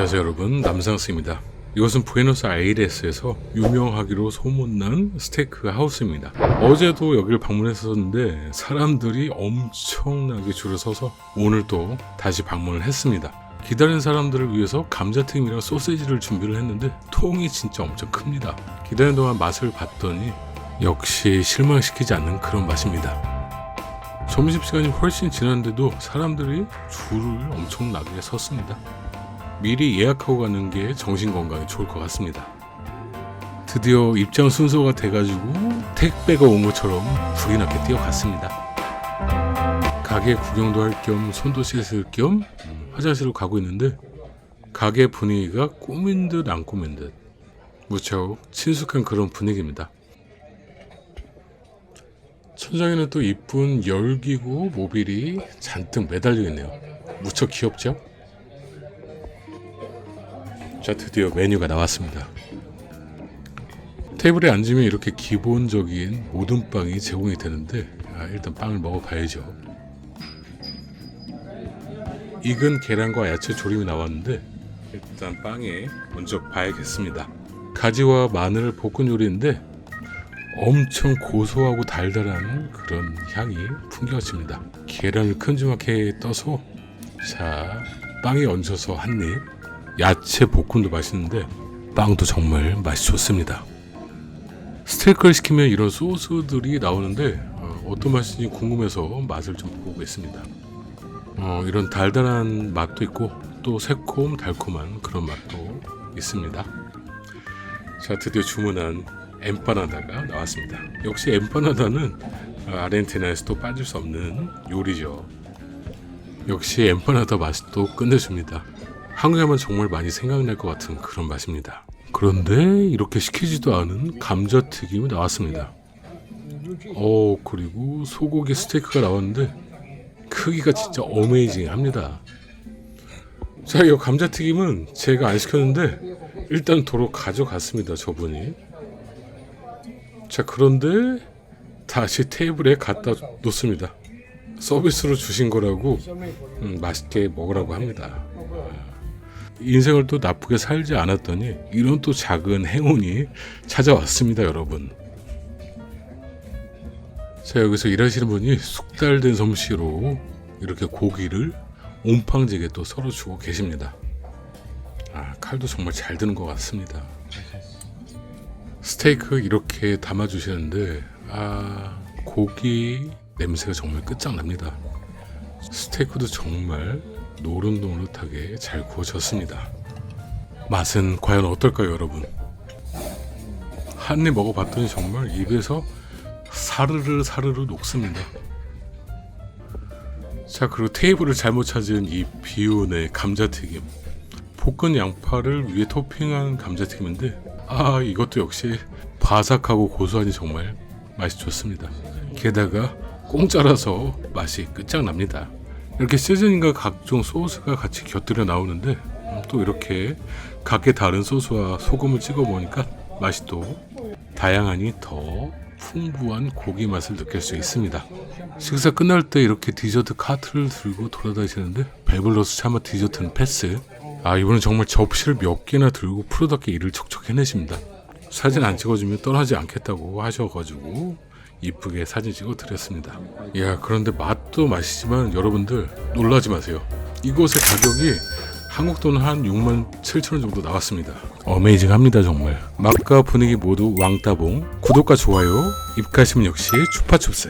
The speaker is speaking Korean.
안녕하세요 여러분. 남상스입니다. 이것은 부에노스 아이레스에서 유명하기로 소문난 스테이크 하우스입니다. 어제도 여기를 방문했었는데 사람들이 엄청나게 줄을 서서 오늘도 다시 방문을 했습니다. 기다린 사람들을 위해서 감자튀김이랑 소세지를 준비를 했는데 통이 진짜 엄청 큽니다. 기다리는 동안 맛을 봤더니 역시 실망시키지 않는 그런 맛입니다. 점심시간이 훨씬 지났는데도 사람들이 줄을 엄청나게 섰습니다 미리 예약하고 가는 게 정신 건강에 좋을 것 같습니다. 드디어 입장 순서가 돼가지고 택배가 온 것처럼 불이 나게 뛰어갔습니다. 가게 구경도 할 겸 손도 씻을 겸 음, 화장실로 가고 있는데 가게 분위기가 꾸민 듯 안 꾸민 듯 무척 친숙한 그런 분위기입니다. 천장에는 또 이쁜 열기구 모빌이 잔뜩 매달려 있네요. 무척 귀엽죠? 자 드디어 메뉴가 나왔습니다. 테이블에 앉으면 이렇게 기본적인 모든 빵이 제공이 되는데 아, 일단 빵을 먹어봐야죠. 익은 계란과 야채 조림이 나왔는데 일단 빵에 먼저 봐야겠습니다. 가지와 마늘 볶은 요리인데 엄청 고소하고 달달한 그런 향이 풍겨집니다. 계란을 큼지막하게 떠서 자 빵에 얹어서 한 입. 야채 볶음도 맛있는데 빵도 정말 맛이 좋습니다. 스테이크를 시키면 이런 소스들이 나오는데 어, 떤 맛인지 궁금해서 맛을 좀 보고 있습니다. 어, 이런 달달한 맛도 있고 또 새콤 달콤한 그런 맛도 있습니다. 자 드디어 주문한 엠파나다가 나왔습니다. 역시 엠파나다는 어, 아르헨티나에서도 빠질 수 없는 요리죠. 역시 엠파나다 또 끝내줍니다. 한국에 하면 정말 많이 생각날 것 같은 그런 맛입니다. 그런데 이렇게 시키지도 않은 감자튀김이 나왔습니다. 어 그리고 소고기 스테이크가 나왔는데 크기가 진짜 어메이징합니다. 자, 이 감자튀김은 제가 안 시켰는데 일단 도로 가져갔습니다. 저분이. 자, 그런데 다시 테이블에 갖다 놓습니다. 서비스로 주신 거라고 음, 맛있게 먹으라고 합니다. 인생을 또 나쁘게 살지 않았더니 이런 또 작은 행운이 찾아왔습니다, 여러분. 자, 여기서 일하시는 분이 숙달된 솜씨로 이렇게 고기를 옴팡지게 또 썰어 주고 계십니다. 아, 칼도 정말 잘 드는 것 같습니다. 스테이크 이렇게 담아 주시는데, 아, 고기 냄새가 정말 끝장납니다. 스테이크도 정말 노릇노릇하게 잘 구워졌습니다. 맛은 과연 어떨까요, 여러분? 한 입 먹어봤더니 정말 입에서 사르르 사르르 녹습니다. 자, 그리고 테이블을 잘못 찾은 이 비운의 감자튀김. 볶은 양파를 위에 토핑한 감자튀김인데, 아, 이것도 역시 바삭하고 고소하니 정말 맛이 좋습니다. 게다가 공짜라서 맛이 끝장납니다. 이렇게 시즈닝과 각종 소스가 같이 곁들여 나오는데 음, 또 이렇게 각기 다른 소스와 소금을 찍어 보니까 맛이 또 다양하니 더 풍부한 고기 맛을 느낄 수 있습니다. 식사 끝날 때 이렇게 디저트 카트를 들고 돌아다니시는데 배불러서 차마 디저트는 패스. 아 이분은 정말 접시를 몇 개나 들고 프로답게 일을 척척 해내십니다. 사진 안 찍어주면 떠나지 않겠다고 하셔가지고 이쁘게 사진 찍어 드렸습니다. 야 그런데 맛도 맛이지만 여러분들 놀라지 마세요. 이곳의 가격이 한국 돈 한 6만 7천 원 정도 나왔습니다. 어메이징합니다 정말. 맛과 분위기 모두 왕따봉. 구독과 좋아요, 입가심 역시 추파춥스.